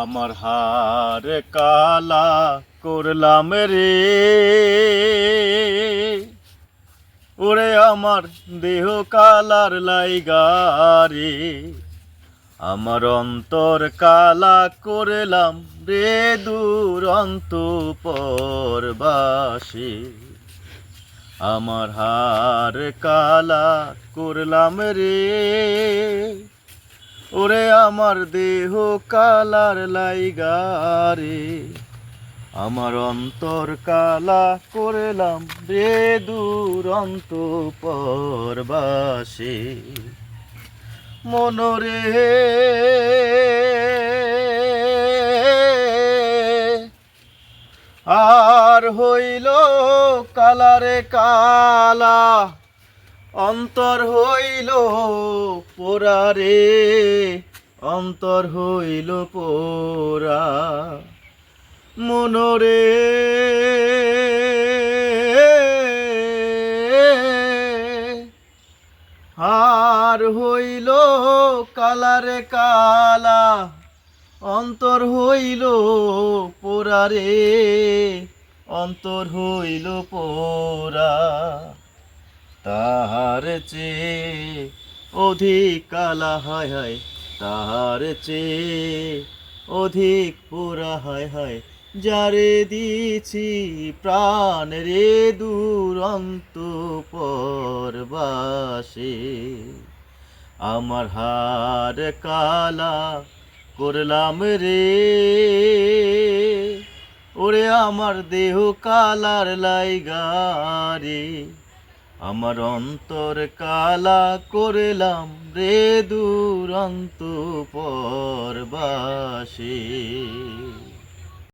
আমার হার কালা করলাম রে। ওরে আমার দেহ কালার লাইগারে আমার অন্তর কালা করলাম রে দুরন্ত পরবাসী। আমার হার কালা করলাম রে। ওরে আমার দেহ কালার লাইগারে আমার অন্তর কালা করলাম রে দুরন্ত পরবাসে মনরে আর হইল কালারে কালা। অন্তর হইল পোরারে অন্তর হইল পোরা মনরে। আর হইল কালারে কালা, অন্তর হইল পোরারে অন্তর হইল পোরা তাহার চেয়ে অধিক কালা হয় হয়, তাহার চেয়ে অধিক পোড়া হয় হয়, যারে দিছি প্রাণ রে দুরন্ত পরবাসে। আমার হার কালা করলাম রে, ওরে আমার দেহ কালার লাইগারে আমার অন্তর কালা করলাম রে দুরন্ত পরবাসে।